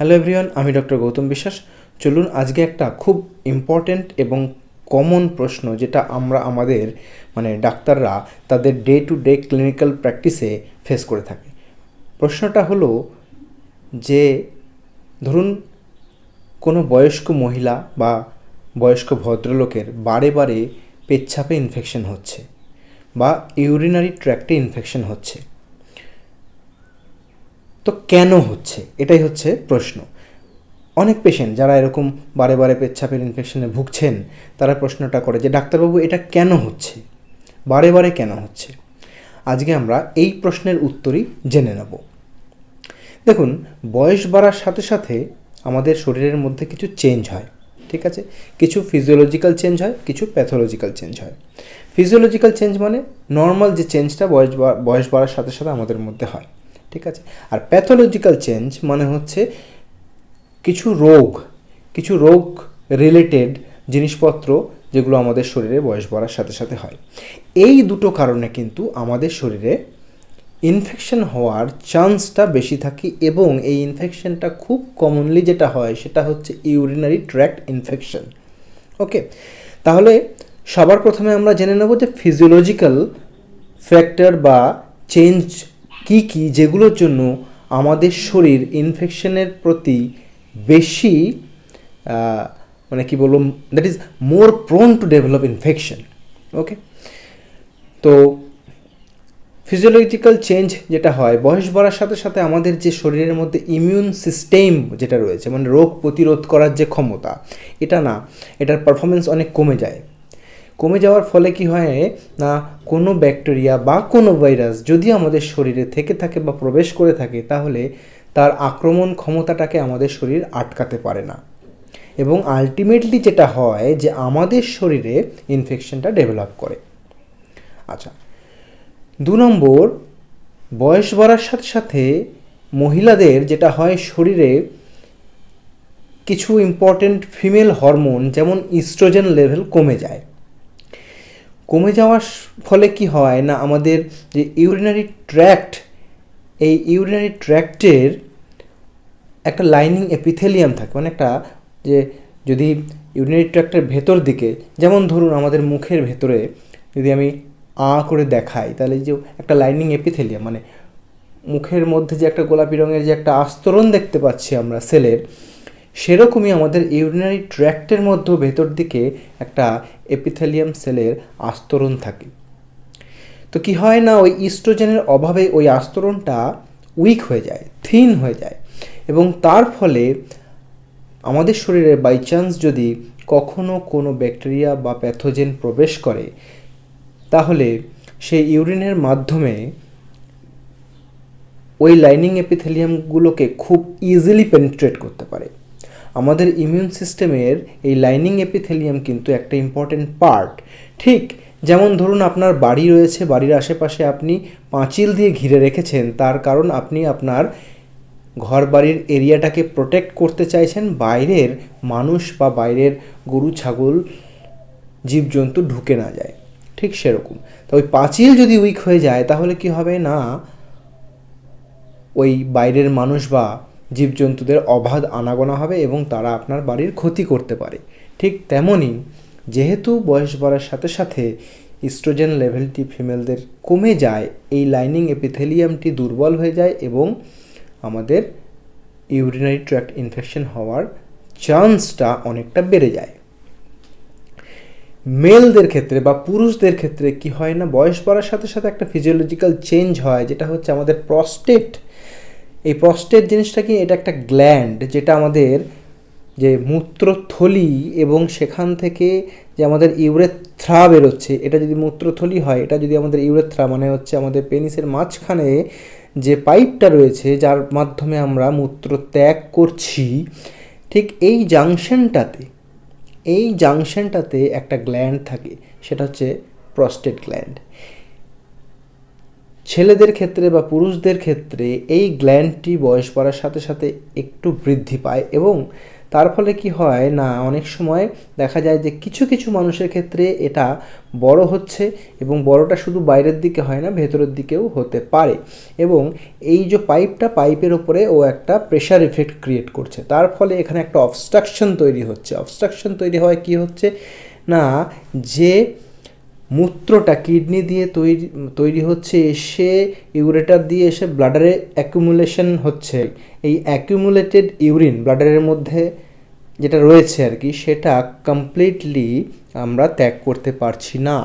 Hello everyone আমি doctor Goutam Biswas চলুন, আজকে একটা খুব ইম্পর্ট্যান্ট এবং কমন প্রশ্ন যেটা আমরা আমাদের মানে ডাক্তাররা তাদের ডে টু ডে ক্লিনিক্যাল প্র্যাকটিসে ফেস করে থাকে। প্রশ্নটা হলো যে, ধরুন, কোনো বয়স্ক মহিলা বা বয়স্ক ভদ্রলোকের বারে বারে পেচ্ছাপে ইনফেকশন হচ্ছে বা ইউরিনারি ট্র্যাক্টে ইনফেকশন হচ্ছে। তো কেন হচ্ছে? এটাই হচ্ছে প্রশ্ন। অনেক পেশেন্ট যারা এরকম বারে বারে পেচ্ছাপের ইনফেকশনে ভুগছেন, তারা প্রশ্নটা করে যে, ডাক্তারবাবু, এটা কেন হচ্ছে? বারে বারে কেন হচ্ছে? আজকে আমরা এই প্রশ্নের উত্তরই জেনে নেব। দেখুন, বয়স বাড়ার সাথে সাথে আমাদের শরীরের মধ্যে কিছু চেঞ্জ হয়, ঠিক আছে? কিছু ফিজিওলজিক্যাল চেঞ্জ হয়, কিছু প্যাথোলজিক্যাল চেঞ্জ হয়। ফিজিওলজিক্যাল চেঞ্জ মানে নর্মাল যে চেঞ্জটা বয়স বয়স বাড়ার সাথে সাথে আমাদের মধ্যে হয়। ঠিক আছে? আর প্যাথোলজিক্যাল চেঞ্জ মানে হচ্ছে কিছু রোগ কিছু রোগ রিলেটেড জিনিসপত্র যেগুলো আমাদের শরীরে বয়স বাড়ার সাথে সাথে হয়। এই দুটো কারণে কিন্তু আমাদের শরীরে ইনফেকশন হওয়ার চান্সটা বেশি থাকে এবং এই ইনফেকশনটা খুব কমনলি যেটা হয় সেটা হচ্ছে ইউরিনারি ট্র্যাক্ট ইনফেকশন ওকে? তাহলে সবার প্রথমে আমরা জেনে নেব যে ফিজিওলজিক্যাল ফ্যাক্টর বা চেঞ্জ কি কি যেগুলোর জন্য আমাদের শরীর ইনফেকশনের প্রতি বেশি মানে কি বলব that is more prone to develop infection okay তো ফিজিওলজিক্যাল চেঞ্জ যেটা হয়, বয়স বাড়ার সাথে সাথে আমাদের যে শরীরের মধ্যে ইমিউন সিস্টেম যেটা রয়েছে মানে রোগ প্রতিরোধ করার যে ক্ষমতা, এটা না, এটার পারফরমেন্স অনেক কমে যায়। কমে যাওয়ার ফলে কি হয়? না, কোনো ব্যাকটেরিয়া বা কোনো ভাইরাস যদি আমাদের শরীরে থেকে থাকে বা প্রবেশ করে থাকে, তাহলে তার আক্রমণ ক্ষমতাটাকে আমাদের শরীর আটকাতে পারে না। এবং আলটিমেটলি যেটা হয় যে আমাদের শরীরে ইনফেকশনটা ডেভেলপ করে। আচ্ছা দু নম্বর, বয়স বাড়ার সাথে সাথে মহিলাদের যেটা হয় শরীরে কিছু ইম্পর্টেন্ট ফিমেল হরমোন যেমন ইস্ট্রোজেন লেভেল কমে যায়। কমে যাওয়ার ফলে কি হয় না আমাদের যে ইউরিনারি ট্র্যাক্ট এই ইউরিনারি ট্র্যাক্টের একটা লাইনিং এপিথেলিয়াম থাকে। মানে একটা যে যদি ইউরিনারি ট্র্যাক্টের ভেতর দিকে, যেমন ধরুন আমাদের মুখের ভেতরে যদি আমি আ করে দেখাই, তাহলে যে একটা লাইনিং এপিথেলিয়াম মানে মুখের মধ্যে যে একটা গোলাপি রঙের যে একটা আস্তরণ দেখতে পাচ্ছি আমরা সেলের সেরকমই আমাদের ইউরিনারি ট্র্যাক্টের মধ্যেও ভেতর দিকে একটা এপিথেলিয়াম সেলের আস্তরণ থাকে। তো কি হয় না, ওই ইস্ট্রোজেনের অভাবে ওই আস্তরণটা উইক হয়ে যায় থিন হয়ে যায় এবং তার ফলে আমাদের শরীরে বাই চান্স যদি কখনো কোনো ব্যাকটেরিয়া বা প্যাথোজেন প্রবেশ করে, তাহলে সেই ইউরিনের মাধ্যমে ওই লাইনিং এপিথেলিয়ামগুলোকে খুব ইজিলি পেনিট্রেট করতে পারে। আমাদের ইমিউন সিস্টেমের এই লাইনিং এপিথেলিয়াম কিন্তু একটা ইম্পর্টেন্ট পার্ট ঠিক যেমন ধরুন আপনার বাড়ি রয়েছে, বাড়ির আশেপাশে আপনি পাঁচিল দিয়ে ঘিরে রেখেছেন, তার কারণ আপনি আপনার ঘর বাড়ির এরিয়াটাকে প্রোটেক্ট করতে চাইছেন, বাইরের মানুষ বা বাইরের গরু, ছাগল, জীবজন্তু ঢুকে না যায়। ঠিক সেরকম। তো ওই পাঁচিল যদি উইক হয়ে যায়, তাহলে কি হবে না? ওই বাইরের মানুষ বা জীবজন্তুদের অবাধ আনাগোনা হবে এবং তারা আপনার বাড়ির ক্ষতি করতে পারে। ঠিক তেমনই যেহেতু বয়স বাড়ার সাথে সাথে ইস্ট্রোজেন লেভেলটি ফিমেলদের কমে যায়, এই লাইনিং এপিথেলিয়ামটি দুর্বল হয়ে যায় এবং আমাদের ইউরিনারি ট্র্যাক্ট ইনফেকশন হওয়ার চান্সটা অনেকটা বেড়ে যায়। মেলদের ক্ষেত্রে বা পুরুষদের ক্ষেত্রে কি হয় না, বয়স বাড়ার সাথে সাথে একটা ফিজিওলজিক্যাল চেঞ্জ হয়, যেটা হচ্ছে আমাদের প্রস্টেট এই প্রস্টেট জিনিসটা কি? এটা একটা গ্ল্যান্ড যেটা আমাদের যে মূত্রথলি এবং সেখান থেকে যে আমাদের ইউরেথ্রা বেরোচ্ছে, এটা যদি মূত্রথলি হয়, এটা যদি আমাদের ইউরেথ্রা মানে হচ্ছে আমাদের পেনিসের মাঝখানে যে পাইপটা রয়েছে, যার মাধ্যমে আমরা মূত্র ত্যাগ করছি, ঠিক এই জাংশনটাতে এই জাংশনটাতে একটা গ্ল্যান্ড থাকে, সেটা হচ্ছে প্রস্টেট গ্ল্যান্ড ছেলেদের ক্ষেত্রে বা পুরুষদের ক্ষেত্রে এই গ্ল্যান্ডটি বয়স বাড়ার সাথে সাথে একটু বৃদ্ধি পায় এবং তার ফলে কি হয় না, অনেক সময় দেখা যায় যে কিছু কিছু মানুষের ক্ষেত্রে এটা বড় হচ্ছে এবং বড়টা শুধু বাইরের দিকে হয় না, ভেতরের দিকেও হতে পারে এবং এই যে পাইপটা, পাইপের ওপরে ও একটা প্রেশার ইফেক্ট ক্রিয়েট করছে। তার ফলে এখানে একটা অবস্ট্রাকশন তৈরি হচ্ছে। অবস্ট্রাকশন তৈরি হয় কি হচ্ছে? না, যে মূত্রটা কিডনি দিয়ে তৈরি তৈরি হচ্ছে এসে ইউরেটার দিয়ে এসে ব্লাডারে অ্যাকুমুলেশন হচ্ছে। এই অ্যাকুমুলেটেড ইউরিন ব্লাডারের মধ্যে যেটা রয়েছে আর কি, সেটা কমপ্লিটলি আমরা ত্যাগ করতে পারছি না।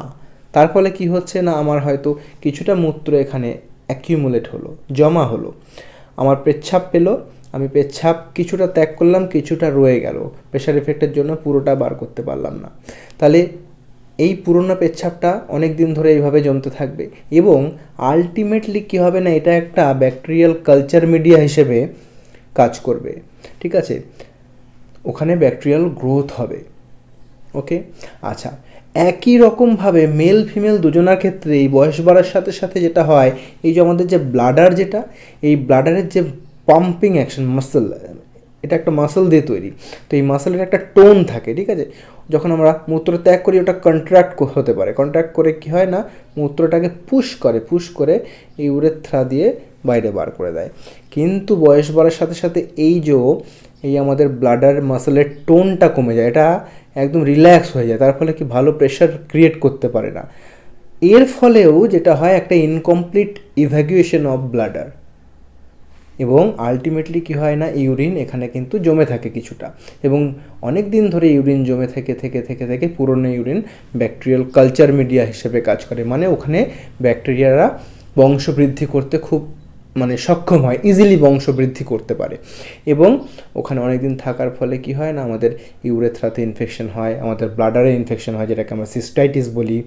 তার ফলে কি হচ্ছে না, আমার হয়তো কিছুটা মূত্র এখানে অ্যাকিউমুলেট হলো, জমা হলো। আমার পেচ্ছাপ পেল, আমি পেচ্ছাপ কিছুটা ত্যাগ করলাম, কিছুটা রয়ে গেল। প্রেশার এফেক্টের জন্য পুরোটা বার করতে পারলাম না। তাহলে এই পুরোনো পেচ্ছাপটা অনেক দিন ধরে এইভাবে জমতে থাকবে এবং আলটিমেটলি কী হবে না, এটা একটা ব্যাকটেরিয়াল কালচার মিডিয়া হিসেবে কাজ করবে, ঠিক আছে? ওখানে ব্যাকটেরিয়াল গ্রোথ হবে ওকে আচ্ছা একই রকমভাবে মেল ফিমেল দুজনার ক্ষেত্রে এই বয়স বাড়ার সাথে সাথে যেটা হয়, এই যে আমাদের যে ব্লাডার যেটা, এই ব্লাডারের যে পাম্পিং অ্যাকশন মাসেল এটা একটা মাসেল দিয়ে তৈরি। তো এই মাসেলের একটা টোন থাকে, ঠিক আছে? যখন আমরা মূত্র ত্যাগ করি, ওটা কন্ট্রাক্ট হতে পারে। কন্ট্রাক্ট করে কি হয় না? মূত্রটাকে পুশ করে পুশ করে এই উরেথ্রা দিয়ে বাইরে বার করে দেয়। কিন্তু বয়স বাড়ার সাথে সাথে এই যে এই আমাদের ব্লাডার মাসেলের টোনটা কমে যায়, এটা একদম রিল্যাক্স হয়ে যায়। তার ফলে কি ভালো প্রেশার ক্রিয়েট করতে পারে না। এর ফলেও যেটা হয়, একটা ইনকমপ্লিট ইভ্যাকুয়েশন অফ ব্লাডার এবং আলটিমেটলি কি হয় না ইউরিন এখানে কিন্তু জমে থাকে কিছুটা। এবং অনেক দিন ধরে ইউরিন জমে থেকে থেকে থেকে থেকে পুরনো ইউরিন ব্যাকটেরিয়াল কালচার মিডিয়া হিসেবে কাজ করে। মানে ওখানে ব্যাকটেরিয়ারা বংশবৃদ্ধি করতে খুব মানে সক্ষম হয় ইজিলি বংশবৃদ্ধি করতে পারে। এবং ওখানে অনেক দিন থাকার ফলে কি হয় না, আমাদের ইউরেথ্রাতে ইনফেকশন হয়, আমাদের ব্লাডারে ইনফেকশন হয়, যেটাকে আমরা সিস্টাইটিস বলি।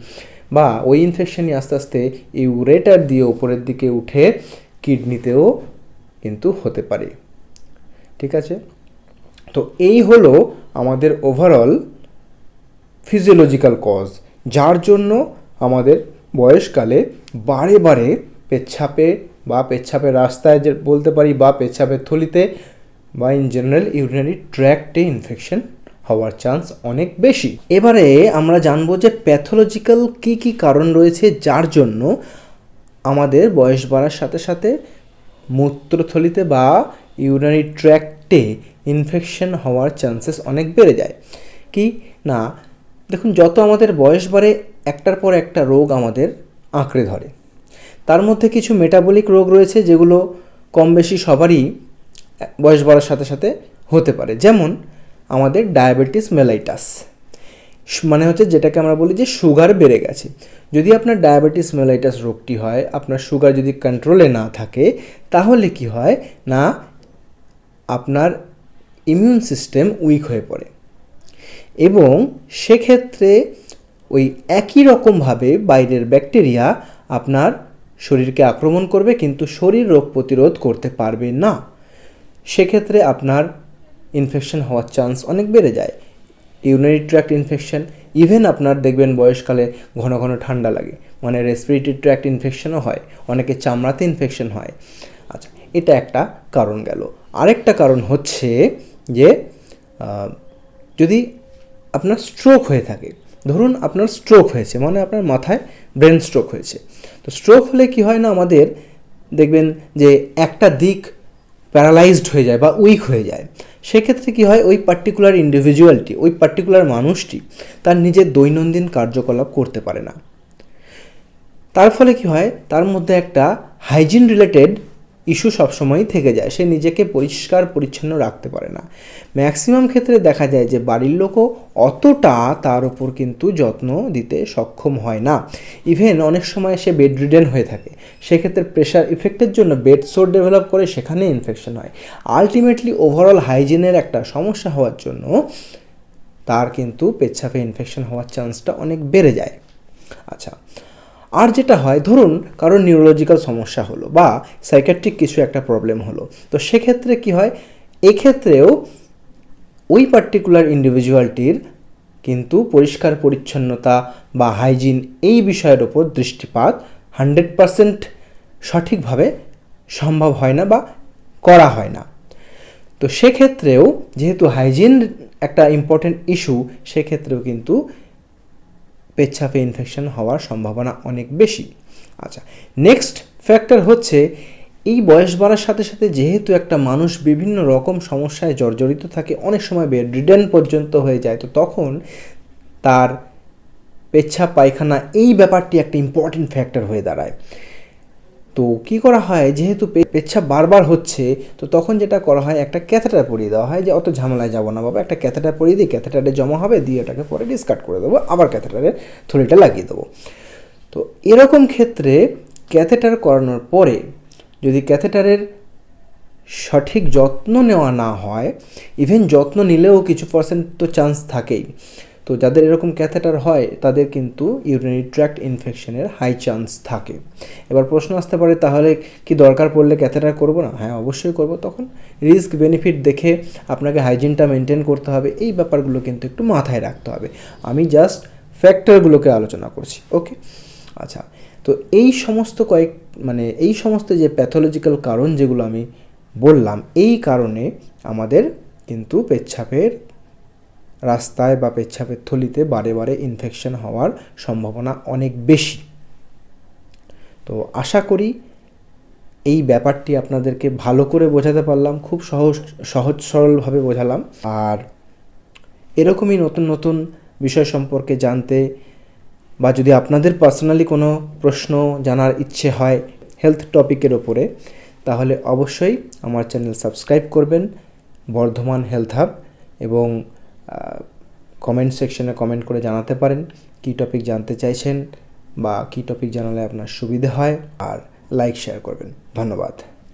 বা ওই ইনফেকশনই আস্তে আস্তে ইউরেটার দিয়ে ওপরের দিকে উঠে কিডনিতেও কিন্তু হতে পারে। ঠিক আছে? তো এই হলো আমাদের ওভারঅল ফিজিওলজিক্যাল কজ যার জন্য আমাদের বয়সকালে বারে বারে পেচ্ছাপে বা পেচ্ছাপের রাস্তায় যে বলতে পারি বা পেচ্ছাপের থলিতে বা ইন জেনারেল ইউরিনারি ট্র্যাক্টে ইনফেকশন হওয়ার চান্স অনেক বেশি। এবারে আমরা জানব যে প্যাথোলজিক্যাল কী কী কারণ রয়েছে, যার জন্য আমাদের বয়স বাড়ার সাথে সাথে মূত্রথলিতে বা ইউরিনারি ট্র্যাক্টে ইনফেকশন হওয়ার চান্সেস অনেক বেড়ে যায়। কি? না। দেখুন, যত আমাদের বয়স বাড়ে, একটার পর একটা রোগ আমাদের আঁকড়ে ধরে। তার মধ্যে কিছু মেটাবলিক রোগ রয়েছে, যেগুলো কম বেশি সবারই বয়স বাড়ার সাথে সাথে হতে পারে। যেমন, আমাদের ডায়াবেটিস মেলাইটাস মানে হচ্ছে যেটাকে আমরা বলি যে সুগার বেড়ে গেছে। যদি আপনার ডায়াবেটিস মেলাইটাস রোগটি হয়, আপনার সুগার যদি কন্ট্রোলে না থাকে, তাহলে কি হয়? না, আপনার ইমিউন সিস্টেম উইক হয়ে পড়ে। এবং সেক্ষেত্রে ওই একই রকমভাবে বাইরের ব্যাকটেরিয়া আপনার শরীরকে আক্রমণ করবে, কিন্তু শরীর রোগ প্রতিরোধ করতে পারবে না। সেক্ষেত্রে আপনার ইনফেকশন হওয়ার চান্স অনেক বেড়ে যায়। ইউনারি ট্র্যাক্ট ইনফেকশন ইভেন আপনার দেখবেন বয়সকালে ঘন ঘন ঠান্ডা লাগে মানে রেসপিরেটরি ট্র্যাক্ট ইনফেকশনও হয়, অনেকে চামড়াতে ইনফেকশন হয়। আচ্ছা এটা একটা কারণ গেল। আরেকটা কারণ হচ্ছে যে যদি আপনার স্ট্রোক হয়ে থাকে, ধরুন আপনার স্ট্রোক হয়েছে মানে আপনার মাথায় ব্রেন স্ট্রোক হয়েছে, তো স্ট্রোক হলে কি হয় না আমাদের, দেখবেন যে একটা দিক প্যারালাইজড হয়ে যায় বা উইক হয়ে যায়। সেক্ষেত্রে কি হয়? ওই পার্টিকুলার ইন্ডিভিজুয়ালটি ওই পার্টিকুলার মানুষটি তার নিজের দৈনন্দিন কার্যকলাপ করতে পারে না। তার ফলে কি হয়? তার মধ্যে একটা হাইজিন রিলেটেড ইস্যু সবসময়ই থেকে যায়। সে নিজেকে পরিষ্কার, পরিচ্ছন্ন রাখতে পারে না। ম্যাক্সিমাম ক্ষেত্রে দেখা যায় যে বাড়ির লোকও অতটা তার উপর কিন্তু যত্ন দিতে সক্ষম হয় না। ইভেন অনেক সময় সে বেড রিডেন হয়ে থাকে। সেক্ষেত্রে প্রেশার ইফেক্টের জন্য বেড সোর ডেভেলপ করে সেখানে ইনফেকশন হয়। আলটিমেটলি ওভারঅল হাইজিনের একটা সমস্যা হওয়ার জন্য তার কিন্তু পেচ্ছাপে ইনফেকশন হওয়ার চান্সটা অনেক বেড়ে যায়। আচ্ছা আর যেটা হয়, ধরুন কারোর নিউরোলজিক্যাল সমস্যা হলো বা সাইকেট্রিক কিছু একটা প্রবলেম হলো, তো সেক্ষেত্রে কি হয়? এক্ষেত্রেও ওই পার্টিকুলার ইন্ডিভিজুয়ালটির কিন্তু পরিষ্কার পরিচ্ছন্নতা বা হাইজিন এই বিষয়ের ওপর দৃষ্টিপাত হান্ড্রেড পারসেন্ট সঠিকভাবে সম্ভব হয় না বা করা হয় না। তো সেক্ষেত্রেও যেহেতু হাইজিন একটা ইম্পর্টেন্ট ইস্যু সেক্ষেত্রেও কিন্তু পেচ্ছাপে ইনফেকশন হওয়ার সম্ভাবনা অনেক বেশি। আচ্ছা নেক্সট ফ্যাক্টর হচ্ছে এই বয়স বাড়ার সাথে সাথে যেহেতু একটা মানুষ বিভিন্ন রকম সমস্যায় জর্জরিত থাকে, অনেক সময় বেড রিডেন পর্যন্ত হয়ে যায়, তো তখন তার পেচ্ছা পায়খানা এই ব্যাপারটি একটা ইম্পর্টেন্ট ফ্যাক্টর হয়ে দাঁড়ায়। তো কি করা হয়? যেহেতু পেচ্ছাপ বারবার হচ্ছে, তো তখন যেটা করা হয়, একটা ক্যাথেটার পরিয়ে দেওয়া হয় যে, অত ঝামেলায় যাব না বাবা, একটা ক্যাথেটার পরিয়ে দিই, ক্যাথেটারে জমা হবে, দিয়ে ওটাকে পরে ডিসকার্ড করে দেবো, আবার ক্যাথেটারের থলিটা লাগিয়ে দেবো। তো এরকম ক্ষেত্রে ক্যাথেটার করানোর পরে যদি ক্যাথেটারের সঠিক যত্ন নেওয়া না হয় ইভেন যত্ন নিলেও কিছু পার্সেন্ট তো চান্স থাকেই। তো যাদের এরকম ক্যাথেটার হয়, তাদের কিন্তু ইউরিনারি ট্র্যাক্ট ইনফেকশনের হাই চান্স থাকে। এবার প্রশ্ন আসতে পারে, তাহলে কি দরকার পড়লে ক্যাথেটার করব না? হ্যাঁ অবশ্যই করব। তখন রিস্ক বেনিফিট দেখে আপনাকে হাইজিনটা মেনটেন করতে হবে। এই ব্যাপারগুলো কিন্তু একটু মাথায় রাখতে হবে। আমি জাস্ট ফ্যাক্টরগুলোকে আলোচনা করছি ওকে আচ্ছা তো এই সমস্ত কয়েক মানে এই সমস্ত যে প্যাথোলজিক্যাল কারণ যেগুলো আমি বললাম, এই কারণে আমাদের কিন্তু পেচ্ছাপের রাস্তায় বা পেচ্ছাপের থলিতে বারে বারে ইনফেকশন হওয়ার সম্ভাবনা অনেক বেশি। তো আশা করি এই ব্যাপারটি আপনাদেরকে ভালো করে বোঝাতে পারলাম, খুব সহজ সহজ সরলভাবে বোঝালাম। আর এরকমই নতুন নতুন বিষয় সম্পর্কে জানতে বা যদি আপনাদের পার্সোনালি কোনো প্রশ্ন জানার ইচ্ছে হয় হেলথ টপিকের ওপরে, তাহলে অবশ্যই আমার চ্যানেল সাবস্ক্রাইব করবেন, বর্ধমান হেলথ হাব এবং কমেন্ট সেকশনে কমেন্ট করে জানাতে পারেন কী টপিক জানতে চাইছেন বা কী টপিক জানালে আপনার সুবিধে হয়। আর লাইক শেয়ার করবেন। ধন্যবাদ।